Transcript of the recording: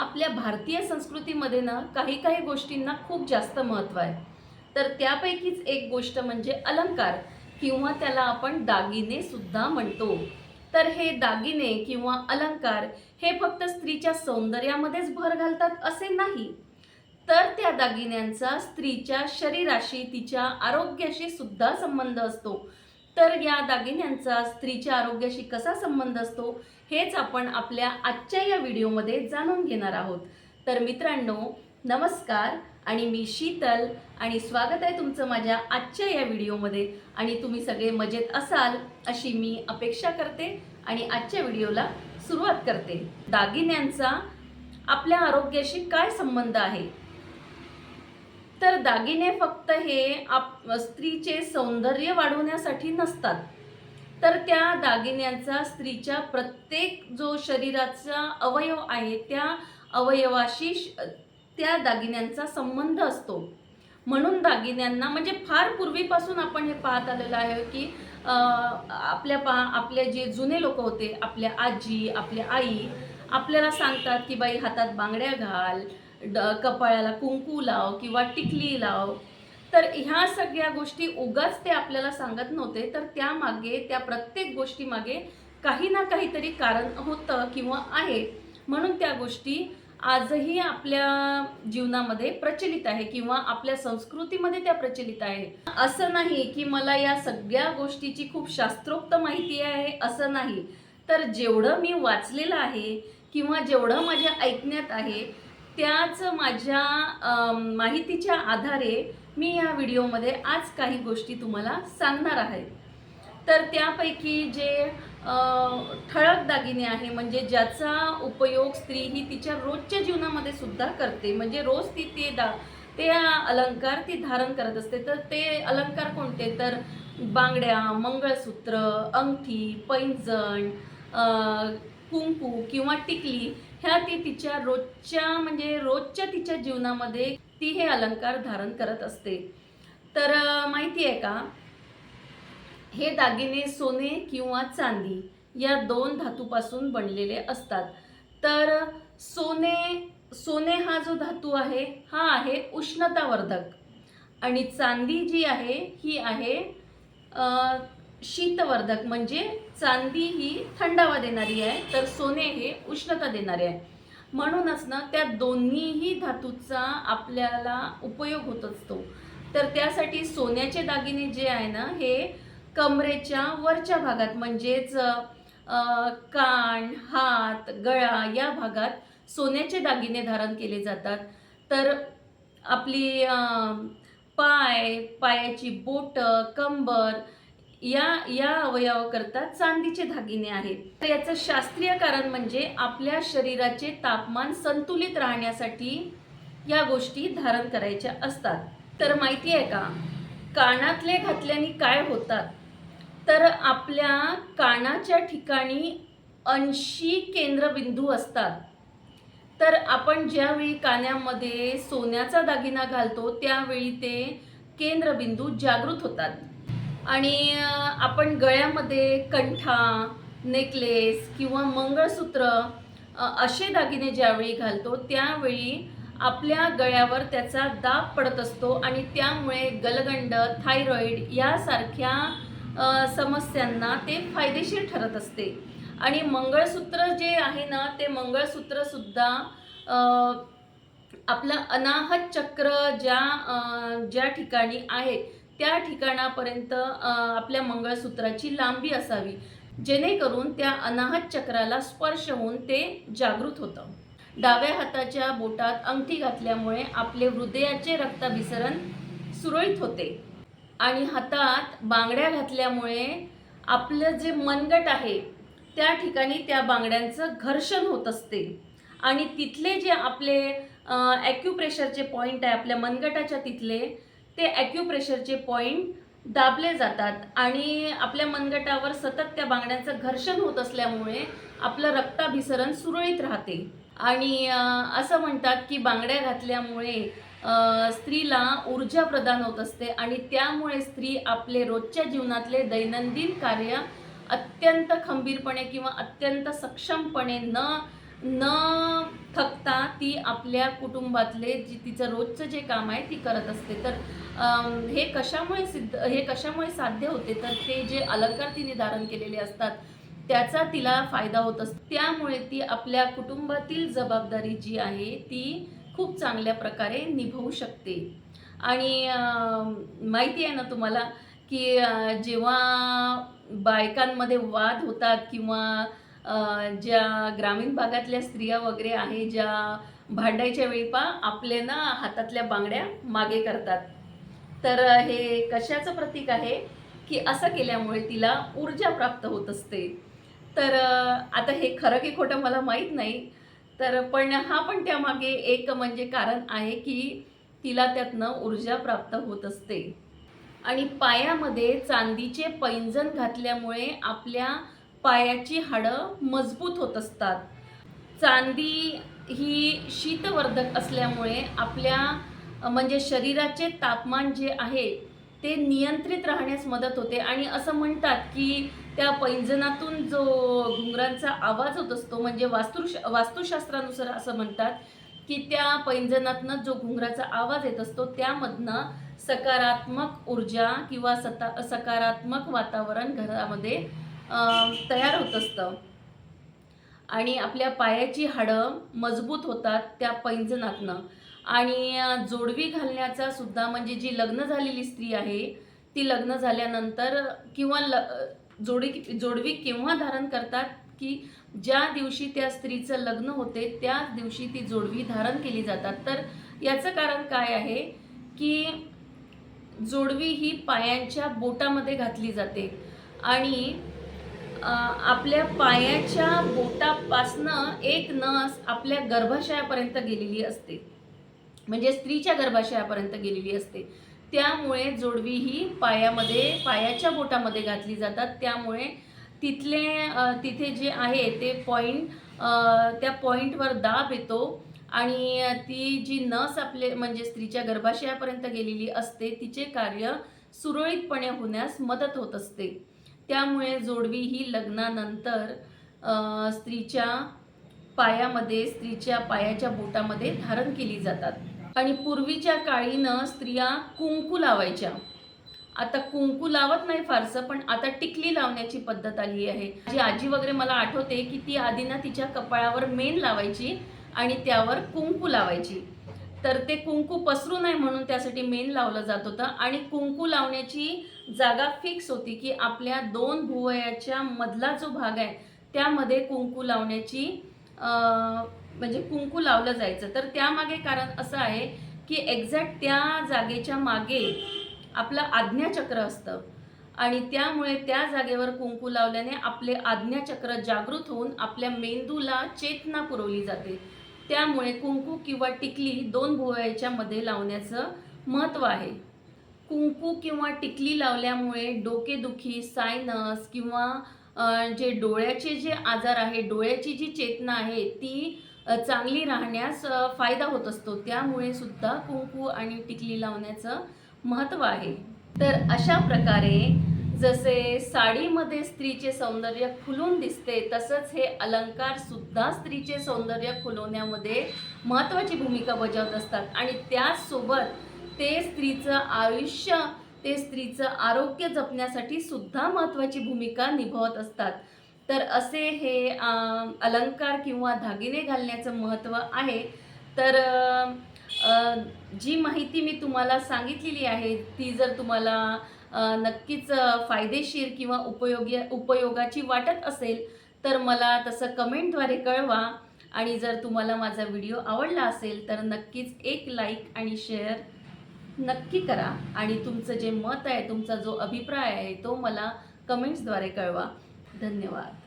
आपल्या भारतीय संस्कृतीमध्ये ना काही काही गोष्टींना खूप जास्त महत्त्व आहे. तर त्यापैकीच एक गोष्ट म्हणजे अलंकार किंवा त्याला आपण दागिने सुद्धा म्हणतो. तर हे दागिने किंवा अलंकार हे फक्त स्त्रीच्या सौंदर्यामध्येच भर घालतात असे नाही. तर त्या दागिन्यांचा स्त्रीच्या शरीराशी तिच्या आरोग्याशी सुद्धा संबंध असतो. तर या दागिन्यांचा स्त्रीच्या आरोग्याशी कसा संबंध असतो हेच आपण आपल्या आजच्या या व्हिडिओमध्ये जाणून घेणार आहोत. तर मित्रांनो नमस्कार. आणि मी शीतल. आणि स्वागत आहे तुमचं माझ्या आजच्या या व्हिडिओमध्ये. आणि तुम्ही सगळे मजेत असाल अशी मी अपेक्षा करते आणि आजच्या व्हिडिओला सुरुवात करते. दागिन्यांचा आपल्या आरोग्याशी काय संबंध आहे? तर दागिने फक्त हे आप स्त्रीचे सौंदर्य वाढवण्यासाठी नसतात. तर त्या दागिन्यांचा स्त्रीच्या प्रत्येक जो शरीराचा अवयव आहे त्या अवयवाशी श- त्या दागिन्यांचा संबंध असतो. म्हणून दागिन्यांना म्हणजे फार पूर्वीपासून आपण हे पाहत आलेलं आहे की आपल्या पा आपले जे जुने लोक होते आपल्या आजी आपल्या आई आपल्याला सांगतात की बाई हातात बांगड्या घाल ड कपाळाला कुंकू लाव किंवा टिकली लाव. तर ह्या सगळ्या गोष्टी उगाच ते आपल्याला सांगत नव्हते. तर त्यामागे त्या प्रत्येक गोष्टीमागे काही ना काहीतरी कारण होतं किंवा आहे. म्हणून त्या गोष्टी आजही आपल्या जीवनामध्ये प्रचलित आहे किंवा आपल्या संस्कृतीमध्ये त्या प्रचलित आहे. असं नाही की मला या सगळ्या गोष्टीची खूप शास्त्रोक्त माहिती आहे असं नाही. तर जेवढं मी वाचलेलं आहे किंवा जेवढं माझ्या ऐकण्यात आहे त्याच माझ्या माहितीच्या आधारे मी या व्हिडिओमध्ये आज काही गोष्टी तुम्हाला सांगणार आहे. तर त्यापैकी जे ठळक दागिने आहे म्हणजे ज्याचा उपयोग स्त्री ही तिच्या रोजच्या जीवनामध्ये सुद्धा करते. म्हणजे रोज ती ते दा ते अलंकार ती धारण करत असते. तर ते अलंकार कोणते? तर बांगड्या मंगळसूत्र अंगठी पैंजण कुंकू किंवा टिकली ह्या ती तिच्या रोजच्या म्हणजे रोजच्या तिच्या जीवनामध्ये ती हे अलंकार धारण करत असते. तर माहिती आहे का? हे दागिने सोने किंवा चांदी या दोन धातूपासून बनलेले असतात. तर सोने सोने हा जो धातू आहे हा आहे उष्णतावर्धक. आणि चांदी जी आहे ही आहे शीतवर्धक म्हणजे चांदी ही थंडावा देणारी आहे तर सोने हे उष्णता देणारे आहे. म्हणूनच ना त्या दोन्हीही धातूचा आपल्याला उपयोग होत असतो. तर त्यासाठी सोन्याचे दागिने जे आहे ना हे कमरेच्या वरच्या भागात म्हणजेच कान हात गळा या भागात सोन्याचे दागिने धारण केले जातात. तर आपली पाय पायाची बोट कंबर या या अवयवाकरता चांदीचे दागिने आहेत. तर याचं शास्त्रीय कारण म्हणजे आपल्या शरीराचे तापमान संतुलित राहण्यासाठी या गोष्टी धारण करायच्या असतात. तर माहिती आहे का? कानातले घातल्याने काय होतात? तर आपल्या कानाच्या ठिकाणी ऐंशी केंद्रबिंदू असतात. तर आपण ज्यावेळी कानामध्ये सोन्याचा दागिना घालतो त्यावेळी ते केंद्रबिंदू जागृत होतात. आणि आपण गळ्यामध्ये कंठा नेकलेस किंवा मंगळसूत्र असे दागिने ज्यावेळी घालतो त्यावेळी आपल्या गळ्यावर त्याचा दाब पडत असतो आणि त्यामुळे गलगंड थायरॉईड यासारख्या समस्यांना ते फायदेशीर ठरत असते. आणि मंगळसूत्र जे आहे ना ते मंगळसूत्रसुद्धा आपलं अनाहत चक्र ज्या ज्या ठिकाणी आहे त्या ठिकाणापर्यंत आपल्या मंगळसूत्राची लांबी असावी जेणेकरून त्या अनाहत चक्राला स्पर्श होऊन ते जागृत होतं. डाव्या हाताच्या बोटात अंगठी घातल्यामुळे आपले हृदयाचे रक्ताभिसरण सुरळीत होते आणि हातात बांगड्या घातल्यामुळे आपलं जे मनगट आहे त्या ठिकाणी त्या बांगड्यांचं घर्षण होत असते. आणि तिथले जे आपले ॲक्युप्रेशरचे पॉईंट आहे आपल्या मनगटाच्या तिथले ते ॲक्युप्रेशरचे पॉईंट दाबले जातात आणि आपल्या मनगटावर सतत त्या बांगड्यांचं घर्षण होत असल्यामुळे आपलं रक्ताभिसरण सुरळीत राहते. आणि असं म्हणतात की बांगड्या घातल्यामुळे स्त्रीला ऊर्जा प्रदान होत असते आणि त्यामुळे स्त्री आपले रोजच्या जीवनातले दैनंदिन कार्य अत्यंत खंबीरपणे किंवा अत्यंत सक्षमपणे न न थकता ती आपल्या कुटुंबातले जी तिचं रोजचं जे काम आहे ती करत असते. तर हे कशामुळे सिद्ध हे कशामुळे साध्य होते? तर ते जे अलंकार तिने धारण केलेले असतात त्याचा तिला फायदा होत असतो. त्यामुळे ती आपल्या कुटुंबातील जबाबदारी जी आहे ती खूप चांगल्या प्रकारे निभवू शकते. आणि माहिती आहे ना तुम्हाला की जेव्हा बायकांमध्ये वाद होतात किंवा ज्या ग्रामीण भागातल्या स्त्रिया वगैरे आहे ज्या भांडायच्या वेळी पा आपले ना हातातल्या बांगड्या मागे करतात. तर हे कशाचं प्रतीक आहे? की असं केल्यामुळे तिला ऊर्जा प्राप्त होत असते. तर आता हे खरं की खोटं मला माहीत नाही तर पण हा पण त्यामागे एक म्हणजे कारण आहे की तिला त्यातनं ऊर्जा प्राप्त होत असते. आणि पायामध्ये चांदीचे पैंजण घातल्यामुळे आपल्या पायाची हाडं मजबूत होत असतात. चांदी ही शीतवर्धक असल्यामुळे आपल्या म्हणजे शरीराचे तापमान जे आहे ते नियंत्रित राहण्यास मदत होते. आणि असं म्हणतात की त्या पैंजणातून जो घुंगरांचा आवाज होत असतो म्हणजे वास्तुश वास्तुशास्त्रानुसार असं म्हणतात की त्या पैंजणातनं जो घुंगराचा आवाज येत असतो त्यामधनं सकारात्मक ऊर्जा किंवा सता सकारात्मक वातावरण घरामध्ये तयार होत असतं. आणि आपल्या पायाची हाडं मजबूत होतात त्या पैंजणातनं. आणि जोडवी घालण्याचा सुद्धा म्हणजे जी लग्न झालेली स्त्री आहे ती लग्न झाल्यानंतर किंवा ल जोडी जोडवी केव्हा धारण करतात की ज्या दिवशी त्या स्त्रीचं लग्न होते त्याच दिवशी ती जोडवी धारण केली जातात. तर याचं कारण काय आहे की जोडवी ही पायांच्या बोटामध्ये घातली जाते. आणि आपल्या पायाच्या बोटापासनं एक नस आपल्या गर्भाशयापर्यंत गेलेली असते. म्हणजे स्त्रीच्या गर्भाशयापर्यंत गेलेली असते. त्यामुळे जोडवी ही पायामध्ये पायाच्या बोटामध्ये घातली जातात. त्यामुळे तिथले तिथे जे आहे ते पॉईंट त्या पॉईंटवर दाब येतो आणि ती जी नस आपले म्हणजे स्त्रीच्या गर्भाशयापर्यंत गेलेली असते तिचे कार्य सुरळीतपणे होण्यास मदत होत असते. त्यामुळे जोडवी ही लग्नानंतर स्त्रीच्या पायामध्ये स्त्रीच्या पायाच्या बोटामध्ये धारण केली जातात. आणि पूर्वीच्या काळीनं स्त्रिया कुंकू लावायच्या. आता कुंकू लावत नाही फारसं पण आता टिकली लावण्याची पद्धत आली आहे. जी आजी वगैरे मला आठवते की ती आधी ना तिच्या कपाळावर मेन लावायची आणि त्यावर कुंकू लावायची. तर ते कुंकू पसरू नये म्हणून त्यासाठी मेन लावलं जात होतं. आणि कुंकू लावण्याची जागा फिक्स होती की आपल्या दोन भुवयाच्या मधला जो भाग आहे त्यामध्ये कुंकू लावण्याची म्हणजे कुंकू लावलं जायचं. तर त्यामागे कारण असं आहे की एक्झॅक्ट त्या जागेच्या मागे आपलं आज्ञाचक्र असतं. आणि त्यामुळे त्या जागेवर कुंकू लावल्याने आपले आज्ञाचक्र जागृत होऊन आपल्या मेंदूला चेतना पुरवली जाते. त्यामुळे कुंकू किंवा टिकली दोन भुवयाच्या मध्ये लावण्याचं महत्त्व आहे. कुंकू किंवा टिकली लावल्यामुळे डोकेदुखी सायनस किंवा जे डोळ्याचे जे आजार आहे डोळ्याची जी चेतना आहे ती चांगली राहण्यास फायदा होत असतो. त्यामुळे सुद्धा कुंकू आणि टिकली लावण्याचं महत्त्व आहे. तर अशा प्रकारे जसे साडीमध्ये स्त्रीचे सौंदर्य खुलून दिसते तसंच हे अलंकार सुद्धा स्त्रीचे सौंदर्य खुलवण्यामध्ये महत्त्वाची भूमिका बजावत असतात. आणि त्याचसोबत ते स्त्रीचं आयुष्य ते स्त्रीचं आरोग्य जपण्यासाठी सुद्धा महत्त्वाची भूमिका निभावत असतात. तर असे हे अलंकार किंवा दागिने घालण्याचं महत्त्व आहे. तर जी माहिती मी तुम्हाला सांगितलेली आहे ती जर तुम्हाला नक्कीच फायदेशीर किंवा उपयोगी उपयोगाची वाटत असेल तर मला तसं कमेंटद्वारे कळवा. आणि जर तुम्हाला माझा व्हिडिओ आवडला असेल तर नक्कीच एक लाईक आणि शेअर नक्की करा. आणि तुमचं जे मत आहे तुमचा जो अभिप्राय आहे तो मला कमेंट्सद्वारे कळवा. धन्यवाद.